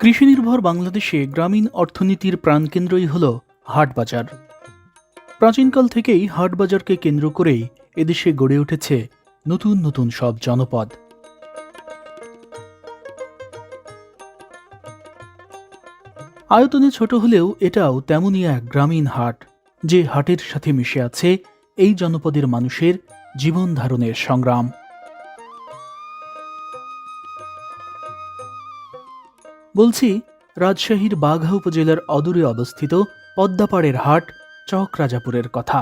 কৃষিনির্ভর বাংলাদেশে গ্রামীণ অর্থনীতির প্রাণকেন্দ্রই হল হাটবাজার। প্রাচীনকাল থেকেই হাটবাজারকে কেন্দ্র করেই এদেশে গড়ে উঠেছে নতুন নতুন সব জনপদ। আয়তনে ছোট হলেও এটাও তেমনই এক গ্রামীণ হাট, যে হাটের সাথে মিশে আছে এই জনপদের মানুষের জীবন ধারণের সংগ্রাম। বলছি, রাজশাহীর বাঘা উপজেলার অদূরে অবস্থিত পদ্মাপাড়ের হাট, চক রাজাপুরের কথা।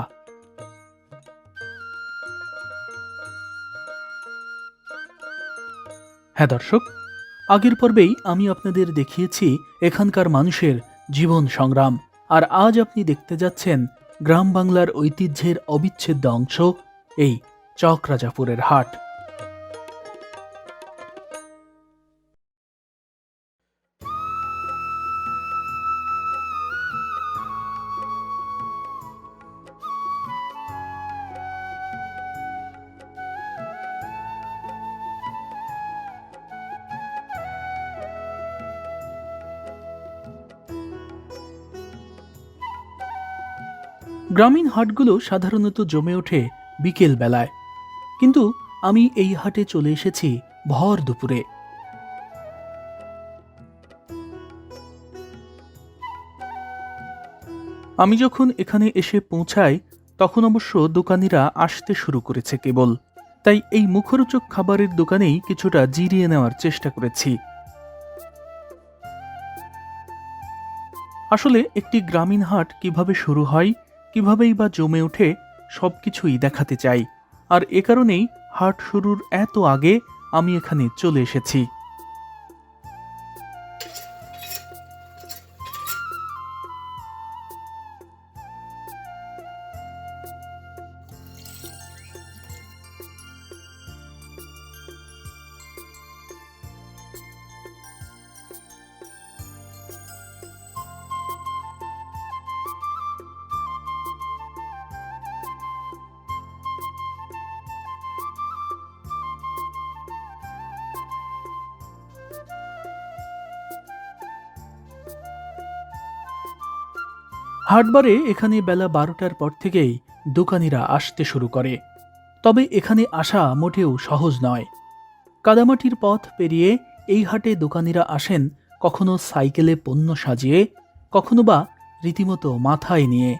হ্যাঁ দর্শক, আগের পর্বেই আমি আপনাদের দেখিয়েছি এখানকার মানুষের জীবন সংগ্রাম, আর আজ আপনি দেখতে যাচ্ছেন গ্রাম বাংলার ঐতিহ্যের অবিচ্ছেদ্য অংশ, এই চক রাজাপুরের হাট। গ্রামীণ হাটগুলো সাধারণত জমে ওঠে বিকেল বেলায়। কিন্তু আমি এই হাটে চলে এসেছি ভর দুপুরে। আমি যখন এখানে এসে পৌঁছাই, তখন অবশ্য দোকানিরা আসতে শুরু করেছে কেবল। তাই এই মুখরোচক খাবারের দোকানেই কিছুটা জিরিয়ে নেওয়ার চেষ্টা করেছি। আসলে একটি গ্রামীণ হাট কীভাবে শুরু হয় কিভাবেই বা জমে ওঠে, সবকিছুই দেখাতে চাই। আর এ কারণেই হাট শুরুর এত আগে আমি এখানে চলে এসেছি। হাটবারে এখানে বেলা বারোটার পর থেকেই দোকানিরা আসতে শুরু করে। তবে এখানে আসা মোটেও সহজ নয়। কাদামাটির পথ পেরিয়ে এই হাটে দোকানিরা আসেন কখনো সাইকেলে পণ্য সাজিয়ে, কখনো বা রীতিমতো মাথায় নিয়ে।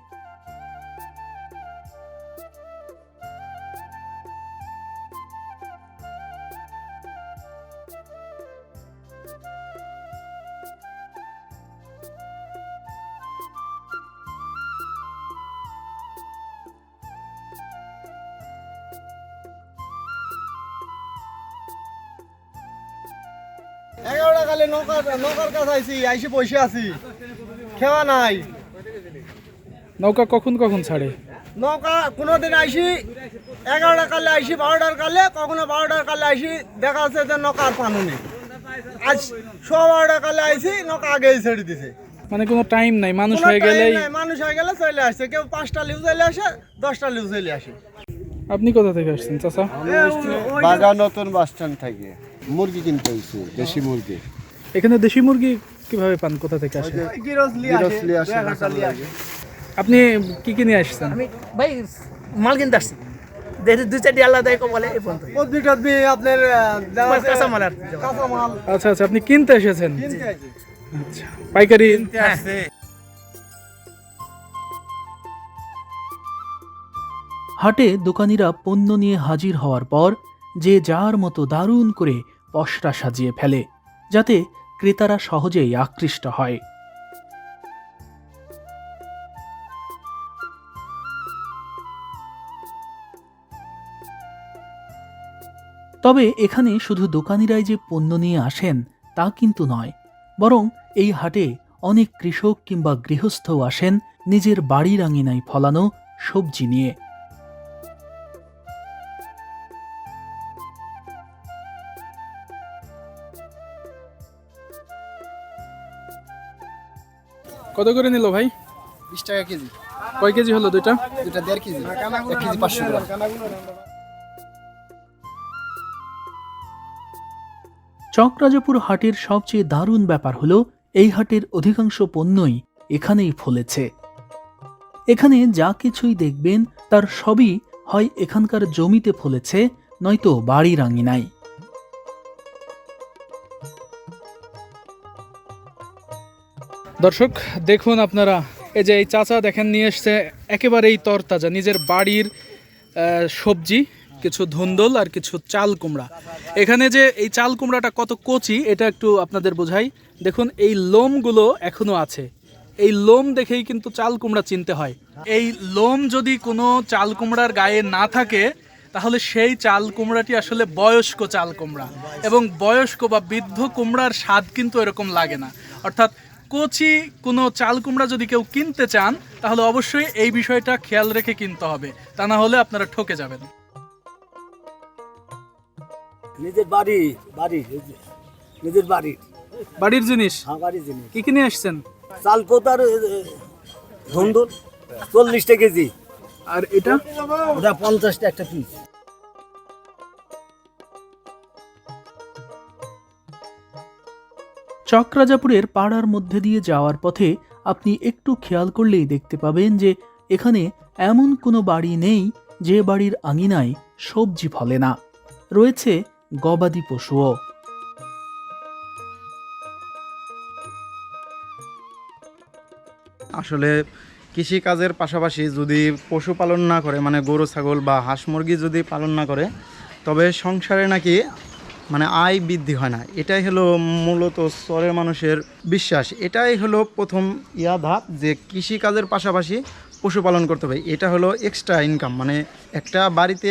আইসি বসে আছি। খেওয়া নাই। নৌকা কখন কখন ছাড়ে? নৌকা কোনোদিন আইসি এগারোটা কালে আইসি বারোটার কালে কখনো বারোটার কালে আইসি দেখা যাচ্ছে যে নৌকার পানু নেই। আজ সোয়া বারোটা কালে আইসি নৌকা আগেই ছেড়ে দিছে। মানে কোনো টাইম নাই মানুষ হয়ে গেলেই মানুষ হয়ে গেলে চলে আসছে। কেউ পাঁচটা লিউ চলে আসে দশটা লিউ চলে আসে। আপনি কোথা থেকে আসছেন চাচা? বাগা নতুন বাস স্ট্যান্ড থেকে। মুরগি কিনতে হয়েছে দেশি মুরগি। এখানে দেশি মুরগি কীভাবে পান? কোথা থেকে আসে। আপনি কি কি নিয়ে আসছেন? আমি ভাই মাল কিনতে আসছি। দেখি দুই চারটি আলাদা এক বলে এই পর্যন্ত। আপনার আহ, দেওয়া আছে- কাঁচামাল কাঁচামাল। আচ্ছা আচ্ছা আপনি কিনতে এসেছেন? কিনতে আইছি। আচ্ছা পাইকারি? হাটে দোকানিরা পণ্য নিয়ে হাজির হওয়ার পর যে যার মতো দারুণ করে পসরা সাজিয়ে ফেলে যাতে ক্রেতারা সহজেই আকৃষ্ট হয়। তবে এখানে শুধু দোকানিরাই যে পণ্য নিয়ে আসেন, তা কিন্তু নয়। বরং এই হাটে অনেক কৃষক কিংবা গৃহস্থও আসেন নিজের বাড়ির আঙিনায় ফলানো সবজি নিয়ে। কত করে নিল ভাই? বিশ টাকা কেজি। কয় কেজি হলো দুইটা? দুটা দেড় কেজি। এক কেজি পাঁচশো গ্রাম। চকরাজাপুর হাটের সবচেয়ে দারুণ ব্যাপার হলো এই হাটের অধিকাংশ পণ্যই এখানেই ফলেছে। এখানে যা কিছুই দেখবেন তার সবই হয় এখানকার জমিতে ফলেছে নয়তো বাড়ির আঙিনায় দর্শক, দেখুন আপনারা, এই যে এই চাচা দেখেন, নিয়ে এসছে একেবারেই তরতাজা। নিজের বাড়ির সবজি, কিছু ধুন্দল আর কিছু চাল কুমড়া। এখানে যে এই চাল কুমড়াটা কত কচি, এটা একটু আপনাদের বোঝাই। দেখুন, এই লোমগুলো এখনও আছে। এই লোম দেখেই কিন্তু চাল কুমড়া চিনতে হয়। এই লোম যদি কোনো চাল কুমড়ার গায়ে না থাকে, তাহলে সেই চাল কুমড়াটি আসলে বয়স্ক চাল কুমড়া। এবং বয়স্ক বা বৃদ্ধ কুমড়ার স্বাদ কিন্তু এরকম লাগে না। অর্থাৎ কচি কোনো চাল কুমড়া যদি কেউ কিনতে চান তাহলে অবশ্যই এই বিষয়টা খেয়াল রেখে কিনতে হবে। তা না হলে আপনারা ঠকে যাবেন। নিজের বাড়ি বাড়ি নিজের বাড়ি। বাড়ির জিনিস? হ্যাঁ বাড়ির জিনিস। কি কিনে আসছেন? চাল কোতার ধুন্দুল? চল্লিশটা কেজি। আর এটা? ওটা পঞ্চাশটা একটা পিস চকরাজাপুরের পাড়ার মধ্যে দিয়ে যাওয়ার পথে আপনি একটু খেয়াল করলেই দেখতে পাবেন যে এখানে এমন কোনো বাড়ি নেই যে বাড়ির আঙিনায় সবজি ফলে না। রয়েছে গবাদি পশুও। আসলে কৃষিকাজের পাশাপাশি যদি পশুপালন না করে মানে গরু, ছাগল বা হাঁস মুরগি যদি পালন না করে, তবে সংসারে নাকি মানে আয় বৃদ্ধি হয় না। এটাই হলো মূলত স্তরের মানুষের বিশ্বাস। এটাই হলো প্রথম ইয়া ধাপ যে কৃষিকাজের পাশাপাশি পশুপালন করতে হবে। এটা হলো এক্সট্রা ইনকাম মানে একটা বাড়িতে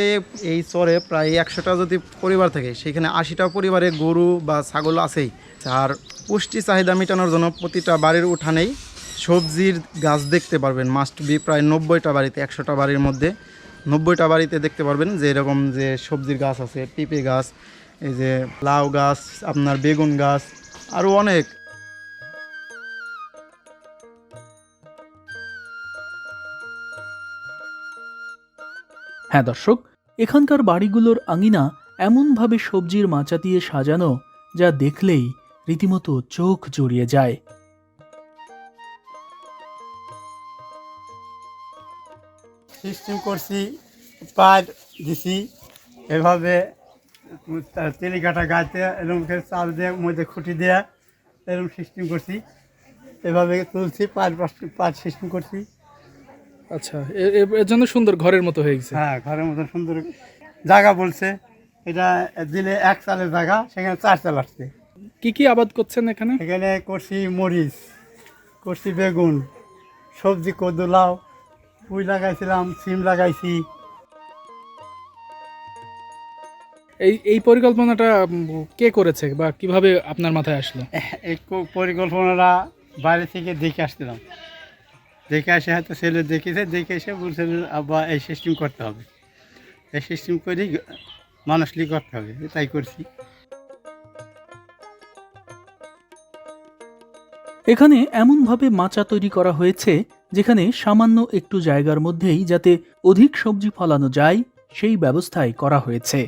এই চরে প্রায় একশোটা যদি পরিবার থাকে, সেখানে আশিটা পরিবারে গরু বা ছাগল আছেই। আর পুষ্টি চাহিদা মেটানোর জন্য প্রতিটা বাড়ির উঠানেই সবজির গাছ দেখতে পারবেন। মাস্ট বি প্রায় নব্বইটা বাড়িতে, একশোটা বাড়ির মধ্যে নব্বইটা বাড়িতে দেখতে পারবেন যে এরকম যে সবজির গাছ আছে, পেঁপে গাছ এই যে লাউ গাছ আপনার বেগুন গাছ আরও অনেক। হ্যাঁ দর্শক এখানকার বাড়িগুলোর আঙিনা এমনভাবে সবজির মাচা দিয়ে সাজানো যা দেখলেই রীতিমতো চোখ জড়িয়ে যায়। সিস্টেম করছি পাট দিছি এভাবে তেলিকাটা গাছে এরকম করে চাল দিয়ে মধ্যে খুঁটি দেওয়া এরকম সিস্টেম করছি। এভাবে তুলছি পাট পাট সিস্টেম করছি। আচ্ছা এর জন্য সুন্দর ঘরের মতো হয়ে গেছে। হ্যাঁ ঘরের মতো সুন্দর জায়গা বলছে। এটা দিলে এক চালের জায়গা সেখানে চার চাল আসছে। কি কি আবাদ করছেন এখানে? এখানে করছি মরিচ করছি বেগুন সবজি কদু লাউ পুঁই লাগাইছিলাম সিম লাগাইছি। এই এই পরিকল্পনাটা কে করেছে বা কীভাবে আপনার মাথায় আসলো? এই পরিকল্পনাটা বাইরে থেকে দেখে আসছিলাম। দেখে আসে হয়তো ছেলে দেখেছে দেখে এসে বলছে আব্বা এই সিস্টেম করতে হবে। এই সিস্টেম করেই মানুষলি করতে হবে তাই করছি। এখানে এমনভাবে মাচা তৈরি করা হয়েছে যেখানে সামান্য একটু জায়গার মধ্যেই যাতে অধিক সবজি ফলানো যায় সেই ব্যবস্থাই করা হয়েছে।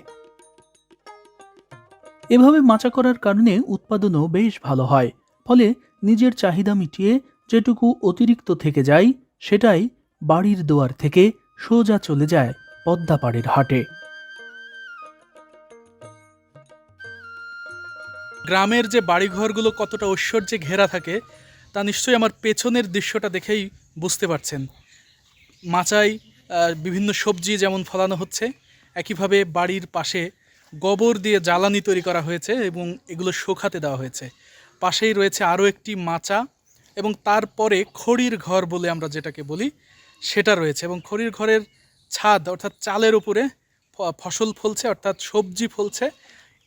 এভাবে মাচা করার কারণে উৎপাদনও বেশ ভালো হয়, ফলে নিজের চাহিদা মিটিয়ে যেটুকু অতিরিক্ত থেকে যায়, সেটাই বাড়ির দুয়ার থেকে সোজা চলে যায় পদ্মাপাড়ের হাটে। গ্রামের যে বাড়িঘরগুলো কতটা ঐশ্বর্যে ঘেরা থাকে, তা নিশ্চয়ই আমার পেছনের দৃশ্যটা দেখেই বুঝতে পারছেন। মাচায় বিভিন্ন সবজি যেমন ফলানো হচ্ছে, একইভাবে বাড়ির পাশে গোবর দিয়ে জ্বালানি তৈরি করা হয়েছে এবং এগুলো শুকাতে দেওয়া হয়েছে। পাশেই রয়েছে আরও একটি মাচা এবং তারপরে খড়ির ঘর বলে আমরা যেটাকে বলি, সেটা রয়েছে এবং খড়ির ঘরের ছাদ অর্থাৎ চালের উপরে ফসল ফলছে অর্থাৎ সবজি ফলছে।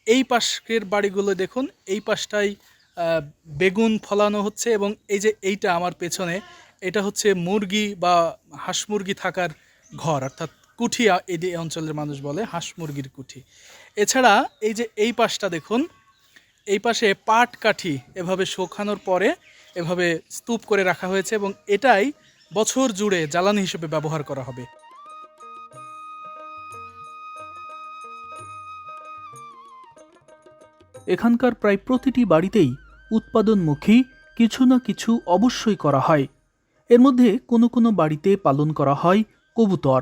এই পাশের বাড়িগুলো দেখুন, এই পাশটাই বেগুন ফলানো হচ্ছে এবং এই যে এইটা আমার পেছনে, এটা হচ্ছে মুরগি বা হাঁস মুরগি থাকার ঘর অর্থাৎ কুঠি এই অঞ্চলের মানুষ বলে, হাঁস মুরগির কুঠি। এছাড়া এই যে এই পাশটা দেখুন, এই পাশে পাট কাঠি এভাবে শোকানোর পরে এভাবে স্তূপ করে রাখা হয়েছে এবং এটাই বছর জুড়ে জ্বালানি হিসেবে ব্যবহার করা হবে। এখানকার প্রায় প্রতিটি বাড়িতেই উৎপাদনমুখী কিছু না কিছু অবশ্যই করা হয়। এর মধ্যে কোনো কোনো বাড়িতে পালন করা হয় কবুতর।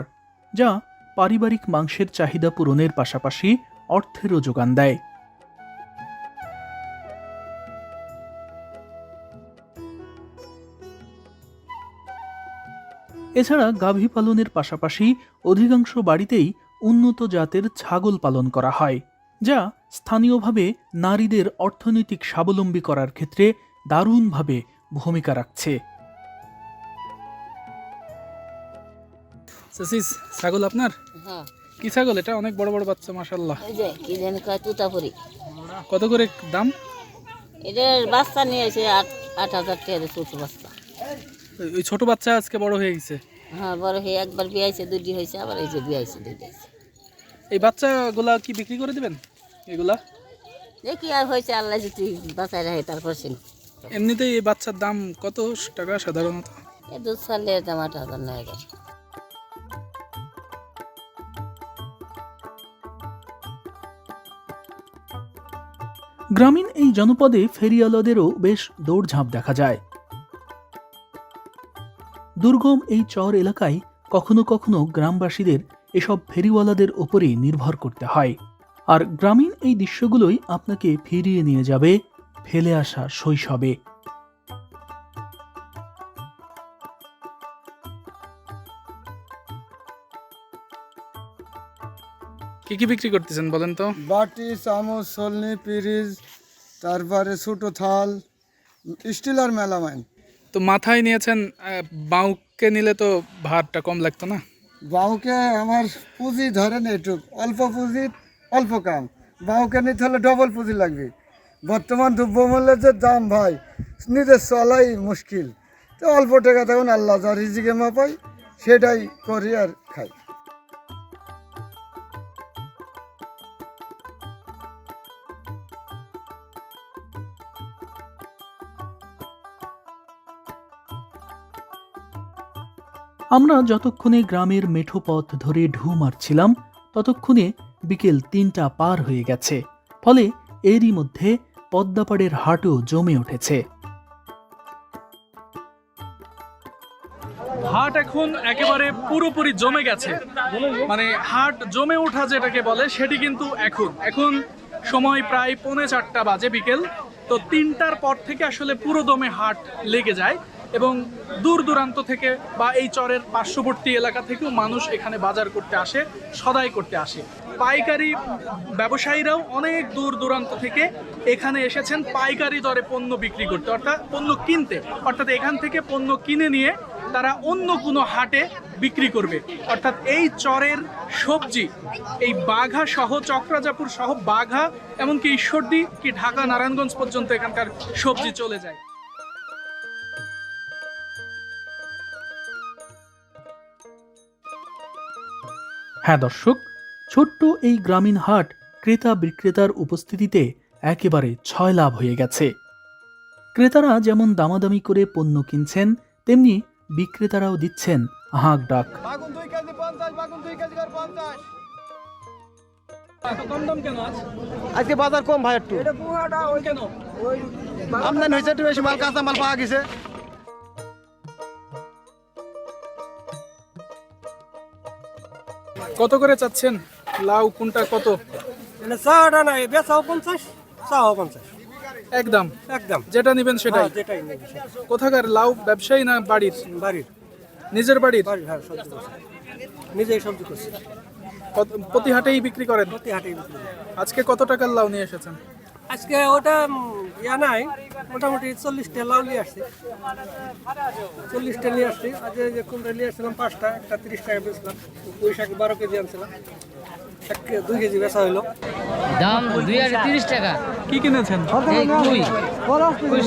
যা পারিবারিক মাংসের চাহিদা পূরণের পাশাপাশি অর্থেরও যোগান দেয়। এছাড়া গাভী পালনের পাশাপাশি অধিকাংশ বাড়িতেই উন্নত জাতের ছাগল পালন করা হয়, যা স্থানীয়ভাবে নারীদের অর্থনৈতিক স্বাবলম্বী করার ক্ষেত্রে দারুণভাবে ভূমিকা রাখছে। চাচিস ছাগল আপনার? হ্যাঁ। কি ছাগল? এটা অনেক বড় বড় বাচ্চা মাশাল্লাহ ওই যে কি জানি কয় তুতাপুরি। কত করে দাম? এটার বাচ্চা নিয়ে এসে আট আট হাজার টাকা দিয়ে ছোট বাচ্চা। ওই- ছোট বাচ্চা আজকে বড় হয়ে গেছে? হ্যাঁ বড় হয়ে একবার বিয়াইছে দুটি হয়েছে আবার এই যে বিয়াইছে দুটি হয়েছে। এই বাচ্চাগুলা কি বিক্রি করে দিবেন এগুলা? দেখি আর হয়েছে আল্লাহ যদি বাঁচায় রাখে তারপর সে এমনিতেই এই বাচ্চার দাম কত টাকা সাধারণত? এ দুধ ছাড়লে দাম আট হাজার নয় হাজার। গ্রামীণ এই জনপদে ফেরিওয়ালাদেরও বেশ দৌড়ঝাঁপ দেখা যায়। দুর্গম এই চর এলাকায় কখনো কখনো গ্রামবাসীদের এসব ফেরিওয়ালাদের ওপরেই নির্ভর করতে হয়। আর গ্রামীণ এই দৃশ্যগুলোই আপনাকে ফিরিয়ে নিয়ে যাবে, ফেলে আসা শৈশবে। কি কি বিক্রি করতেছেন বলেন তো? বাটি চামচ সলনি পিরিজ তারপরে ছোটো থাল স্টিল আর মেলামাইন। তো মাথায় নিয়েছেন বাউকে নিলে তো ভারটা কম লাগতো না? বাউকে আমার পুঁজি ধরেন এটুক অল্প পুঁজি অল্প কাম। বাউকে নিতে হলে ডবল পুঁজি লাগবে। বর্তমান দ্রব্যমূল্যের যে দাম ভাই নিজের চলাই মুশকিল। তো অল্প টাকা তখন আল্লাহ যা রিজিকে মাপাই সেটাই করি আর খাই। আমরা যতক্ষণে গ্রামের মেঠো পথ ধরে ঢু মারছিলাম, ততক্ষণে বিকেল তিনটা পার হয়ে গেছে। ফলে এরই মধ্যে পদ্মাপাড়ের হাটও জমে উঠেছে। হাট এখন একেবারে পুরোপুরি জমে গেছে। মানে হাট জমে ওঠা যেটাকে বলে, সেটি কিন্তু এখন। এখন সময় প্রায় পৌনে চারটা বাজে বিকেল। তো তিনটার পর থেকে আসলে পুরো দমে হাট লেগে যায়। এবং দূর দূরান্ত থেকে বা এই চরের পার্শ্ববর্তী এলাকা থেকেও মানুষ এখানে বাজার করতে আসে, সদাই করতে আসে। পাইকারি ব্যবসায়ীরাও অনেক দূর দূরান্ত থেকে এখানে এসেছেন পাইকারি দরে পণ্য বিক্রি করতে। অর্থাৎ পণ্য কিনতে। অর্থাৎ এখান থেকে পণ্য কিনে নিয়ে তারা অন্য কোনো হাটে বিক্রি করবে। অর্থাৎ এই চরের সবজি, এই বাঘা সহ চক্রাজাপুর সহ বাঘা, এমনকি ঈশ্বরদী, কি ঢাকা, নারায়ণগঞ্জ পর্যন্ত এখানকার সবজি চলে যায়। হ্যাঁ দর্শক ছোট্ট এই গ্রামীণ হাট ক্রেতা বিক্রেতার উপস্থিতিতে একেবারে ছয় লাভ হয়ে গেছে। ক্রেতারা যেমন দামাদামি করে পণ্য কিনছেন তেমনি বিক্রেতারাও দিচ্ছেন হাঁক ডাক। আজকে বাজার কম ভাই একটু। আমদানি হয়েছে একটু বেশি মাল কাঁচা মাল পাওয়া গেছে। কত করে চাচ্ছেন? লাউ কোনটা কত? চাওয়াটা নাই বেচাও পঞ্চাশ পঞ্চাশ। একদম। একদম। যেটা নেবেন সেটাই। যেটাই কোথাকার লাউ ব্যবসায়ী না বাড়ির? বাড়ির। নিজের বাড়ির? বাড়ির হ্যাঁ সবজি করছি। নিজেই সবজি করছি। কত- প্রতি হাটেই বিক্রি করেন? প্রতি হাটেই বিক্রি করি। আজকে কত টাকার লাউ নিয়ে এসেছেন? আজকে ওটা উম, ইয়া নাই মোটামুটি চল্লিশটা লাউ নিয়ে আসছি। চল্লিশটা নিয়ে আসছি। আজ যে কুমড়া নিয়ে আসছিলাম পাঁচটা একটা তিরিশ টাকা বেচলাম। পুঁই শাক বারো কেজি আনছিলাম। এক কে- দুই কেজি বেচা হইল। দাম দুই হাজার তিরিশ টাকা। কি কিনেছেন?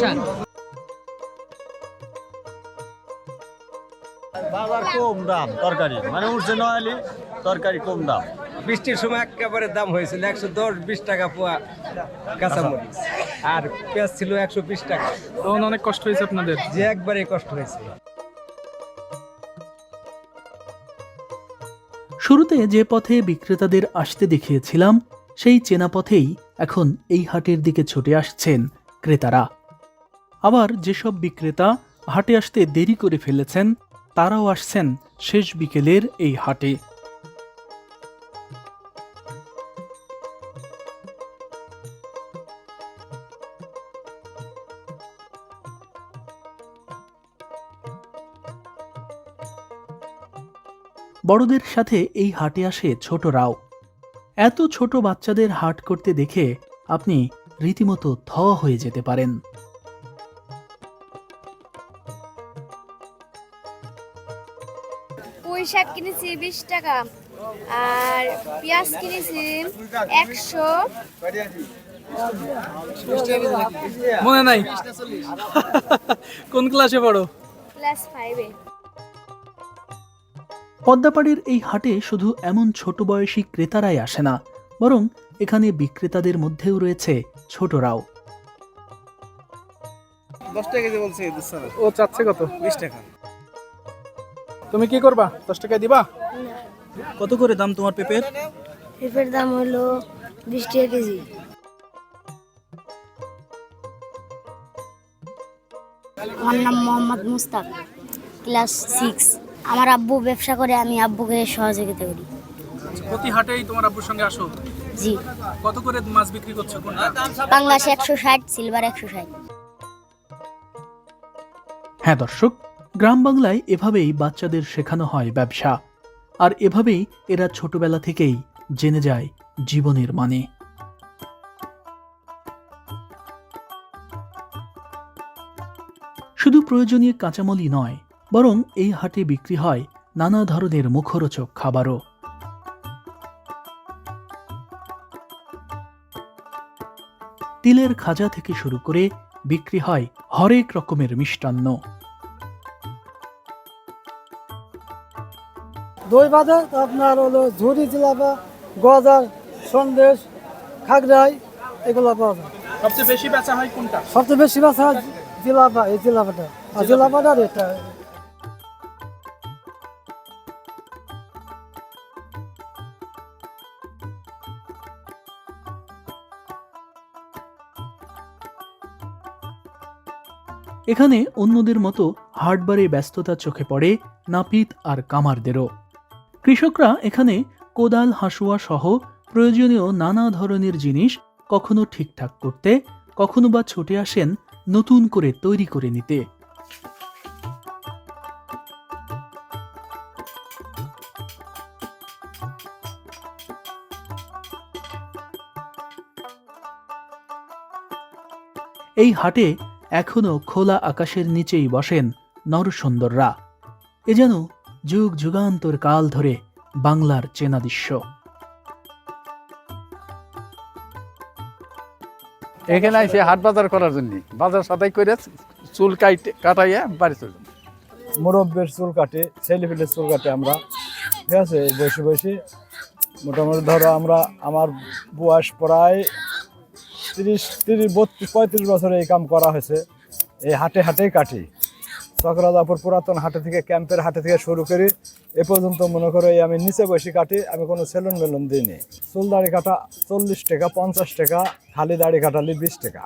শাক। বাজার কম দাম তরকারি। মানে উঠছে নয়ালি তরকারি কম দাম। বৃষ্টির সময় একেবারে দাম হয়েছিল একশো দশ বিশ টাকা পোয়া কাঁচামরিচ। আর পেঁয়াজ ছিল একশো বিশ টাকা। তখন অনেক কষ্ট হয়েছে আপনাদের? যে একবারে কষ্ট হয়েছে শুরুতে যে পথে বিক্রেতাদের আসতে দেখিয়েছিলাম সেই চেনা পথেই এখন এই হাটের দিকে ছুটে আসছেন ক্রেতারা। আবার যেসব বিক্রেতা হাটে আসতে দেরি করে ফেলেছেন তারাও আসছেন শেষ বিকেলের এই হাটে। বড়দের সাথে এই হাটে আসে ছোটরাও এত ছোট বাচ্চাদের হাট করতে দেখে আপনি রীতিমতো থ হয়ে যেতে পারেন। পুঁই শাক কিনেছি বিশ টাকা। আর পেঁয়াজ কিনেছি একশো। মনে নাই? কোন ক্লাসে পড়ো? প্লাস ফাইভে। পদ্মাপাড়ির এই হাটে শুধু এমন ছোট বয়সী ক্রেতারাই আসে না বরং এখানে বিক্রেতাদের মধ্যেও রয়েছে ছোটরাও। ও চাচ্ছে কত? বিশ টাকা। তুমি কি করবা? দশ টাকা দিবা? কত করে দাম তোমার পেঁপের? পেঁপের দাম হলো বিশ টাকা কেজি। আমার নাম মোহাম্মদ মুস্তাক ক্লাস সিক্স। আমার আব্বু ব্যবসা করে আমি আব্বুকে সহযোগিতা করি। প্রতি হাটেই তোমার আব্বুর সঙ্গে আসো? জি। কত করে মাছ বিক্রি করছ কোনটা? বাংলাদেশ একশো ষাট সিলভার একশো ষাট। হ্যাঁ দর্শক গ্রাম বাংলায় এভাবেই বাচ্চাদের শেখানো হয় ব্যবসা। আর এভাবেই এরা ছোটবেলা থেকেই জেনে যায় জীবনের মানে। শুধু প্রয়োজনীয় কাঁচামালই নয়, বরং এই হাটে বিক্রি হয় নানা ধরনের মুখরোচক খাবারও। তিলের খাজা থেকে শুরু করে বিক্রি হয় হরেক রকমের মিষ্টান্ন। দই বাঁধা আপনার হলো ঝুড়ি জিলাপা গজার সন্দেশ খাগড়াই এগুলো পাওয়া যায়। সবচেয়ে বেশি বেচা হয় কোনটা? সবচেয়ে বেশি বাসা জিলাপা এই জিলাপাটা। আর জিলাপাটার এটা। এখানে অন্যদের মতো হাটবারে ব্যস্ততা চোখে পড়ে নাপিত আর কামারদেরও। কৃষকরা এখানে কোদাল, হাসুয়া সহ প্রয়োজনীয় নানা ধরনের জিনিস কখনো ঠিকঠাক করতে, কখনো বা ছুটে আসেন নতুন করে তৈরি করে নিতে। এই হাটে এখনও খোলা আকাশের নিচেই বসেন নরসুন্দররা। এ যেন যুগ যুগান্তর কাল ধরে বাংলার চেনা দৃশ্য। এখানে আইসে হাট বাজার করার জন্য। বাজার সাদাই করে চুল কাইটে কাটাইয়া বাড়ি চলে। মুরব্বের চুল কাটে ছেলে ফেলে চুল কাটে আমরা। ঠিক আছে বসে বসে। মোটামুটি ধরো আমরা আমার বয়স প্রায় তিরিশ তিরিশ বত্রিশ পঁয়ত্রিশ বছরে এই কাম করা হয়েছে। এই হাটে হাটেই কাটি। চক্রাদাপুর পুরাতন হাটে থেকে, ক্যাম্পের হাটে থেকে শুরু করি। এ পর্যন্ত মনে করো আমি নিচে বসে কাটি, আমি কোনো সেলুন মেলুন দিইনি। চুল দাড়ি কাটা চল্লিশ টাকা, পঞ্চাশ টাকা, খালি দাড়ি কাটালি বিশ টাকা।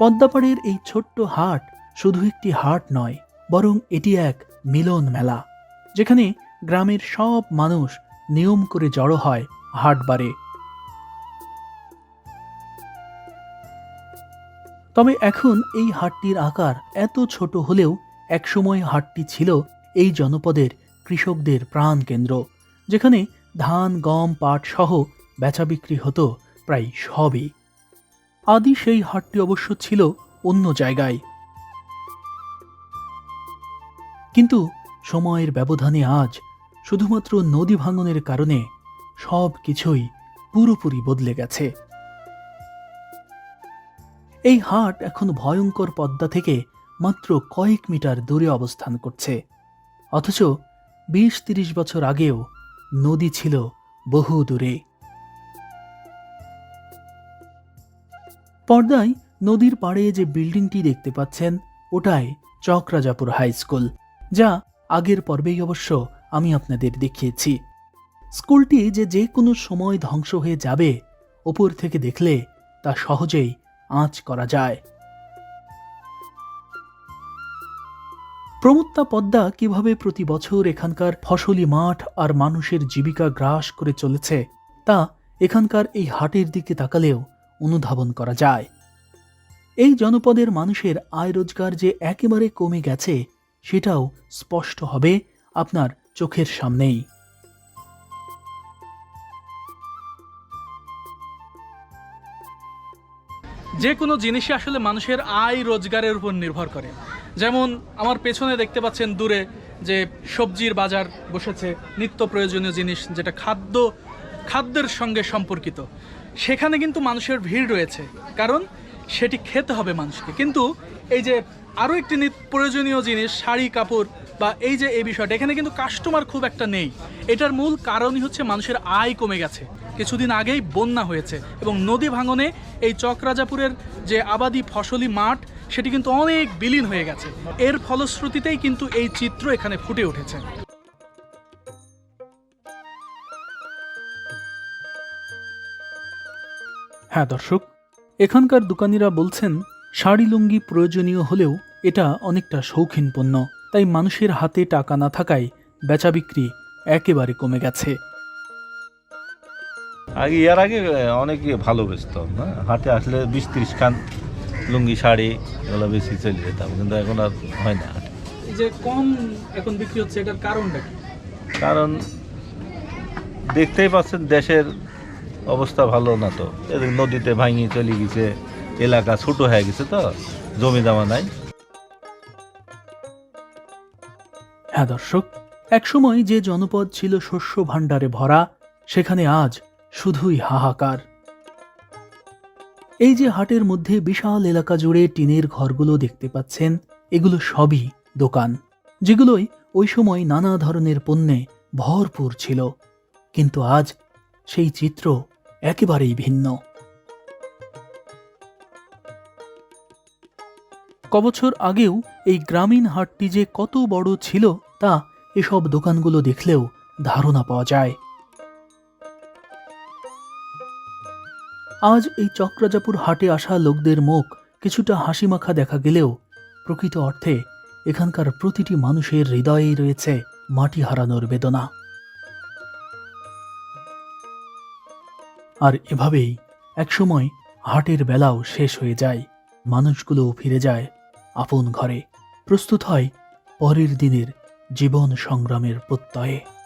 পদ্মাপাড়ের এই ছোট্ট হাট শুধু একটি হাট নয়, বরং এটি এক মিলন মেলা, যেখানে গ্রামের সব মানুষ নিয়ম করে জড়ো হয় হাটবারে তবে এখন এই হাটটির আকার এত ছোট হলেও একসময় হাটটি ছিল এই জনপদের কৃষকদের প্রাণ কেন্দ্র যেখানে ধান, গম, পাট সহ বেচা বিক্রি হতো প্রায় সবই। আদি সেই হাটটি অবশ্য ছিল অন্য জায়গায়। কিন্তু সময়ের ব্যবধানে আজ শুধুমাত্র নদী ভাঙনের কারণে সব কিছুই পুরোপুরি বদলে গেছে। এই হাট এখন ভয়ঙ্কর পদ্মা থেকে মাত্র কয়েক মিটার দূরে অবস্থান করছে। অথচ বিশ তিরিশ বছর আগেও নদী ছিল বহু দূরে। পর্দায় নদীর পাড়ে যে বিল্ডিংটি দেখতে পাচ্ছেন, ওটাই চক্রাজাপুর হাই স্কুল, যা আগের পর্বেই অবশ্য আমি আপনাদের দেখিয়েছি। স্কুলটি যে যে কোনো সময় ধ্বংস হয়ে যাবে, ওপর থেকে দেখলে তা সহজেই আঁচ করা যায়। প্রমত্তা পদ্মা কীভাবে প্রতি বছর এখানকার ফসলি মাঠ আর মানুষের জীবিকা গ্রাস করে চলেছে, তা এখানকার এই হাটের দিকে তাকালেও অনুধাবন করা যায়। এই জনপদের মানুষের আয় রোজগার যে একেবারে কমে গেছে, সেটাও স্পষ্ট হবে আপনার চোখের সামনেই। যে কোনো জিনিসই আসলে মানুষের আয় রোজগারের উপর নির্ভর করে। যেমন আমার পেছনে দেখতে পাচ্ছেন দূরে যে সবজির বাজার বসেছে, নিত্য প্রয়োজনীয় জিনিস যেটা খাদ্য, খাদ্যের সঙ্গে সম্পর্কিত। সেখানে কিন্তু মানুষের ভিড় রয়েছে, কারণ সেটি খেতে হবে মানুষকে। কিন্তু এই যে আরও একটি প্রয়োজনীয় জিনিস, শাড়ি, কাপড় বা এই যে এই বিষয়টা, এখানে কিন্তু কাস্টমার খুব একটা নেই। এটার মূল কারণই হচ্ছে মানুষের আয় কমে গেছে। কিছুদিন আগেই বন্যা হয়েছে এবং নদী ভাঙনে এই চকরাজাপুরের যে আবাদি ফসলি মাঠ, সেটি কিন্তু অনেক বিলীন হয়ে গেছে। এর ফলশ্রুতিতেই কিন্তু এই চিত্র এখানে ফুটে উঠেছে। হ্যাঁ দর্শক, এখানকার দোকানিরা বলছেন, শাড়ি লুঙ্গি প্রয়োজনীয় হলেও এটা অনেকটা শৌখিন পণ্য। তাই মানুষের হাতে টাকা না থাকায় বেচা বিক্রি একেবারে কমে গেছে। আগে ইয়ার আগে অনেক ভালো বেচত না? হাটে আসলে বিশ ত্রিশ খান লুঙ্গি শাড়ি এগুলো বেশি চলে যেতাম কিন্তু এখন আর হয় না হাটে। যে কম এখন বিক্রি হচ্ছে এটার কারণটা কি? কারণ দেখতেই পাচ্ছেন দেশের অবস্থা ভালো না তো। এদের নদীতে ভাঙি চলে গেছে এলাকা ছোট হয়ে গেছে তো জমি জমা নাই। হ্যাঁ দর্শক একসময় যে জনপদ ছিল শস্য ভাণ্ডারে ভরা সেখানে আজ শুধুই হাহাকার। এই যে হাটের মধ্যে বিশাল এলাকা জুড়ে টিনের ঘরগুলো দেখতে পাচ্ছেন, এগুলো সবই দোকান, যেগুলোই ওই সময় নানা ধরনের পণ্যে ভরপুর ছিল। কিন্তু আজ সেই চিত্র একেবারেই ভিন্ন। কবছর আগেও এই গ্রামীণ হাটটি যে কত বড় ছিল তা এসব দোকানগুলো দেখলেও ধারণা পাওয়া যায়। আজ এই চক্রাজাপুর হাটে আসা লোকদের মুখ কিছুটা হাসিমাখা দেখা গেলেও প্রকৃত অর্থে এখানকার প্রতিটি মানুষের হৃদয়েই রয়েছে মাটি হারানোর বেদনা। আর এভাবেই একসময় হাটের বেলাও শেষ হয়ে যায়, মানুষগুলোও ফিরে যায় আপন ঘরে, প্রস্তুত হয় পরের দিনের জীবন সংগ্রামের প্রত্যয়ে।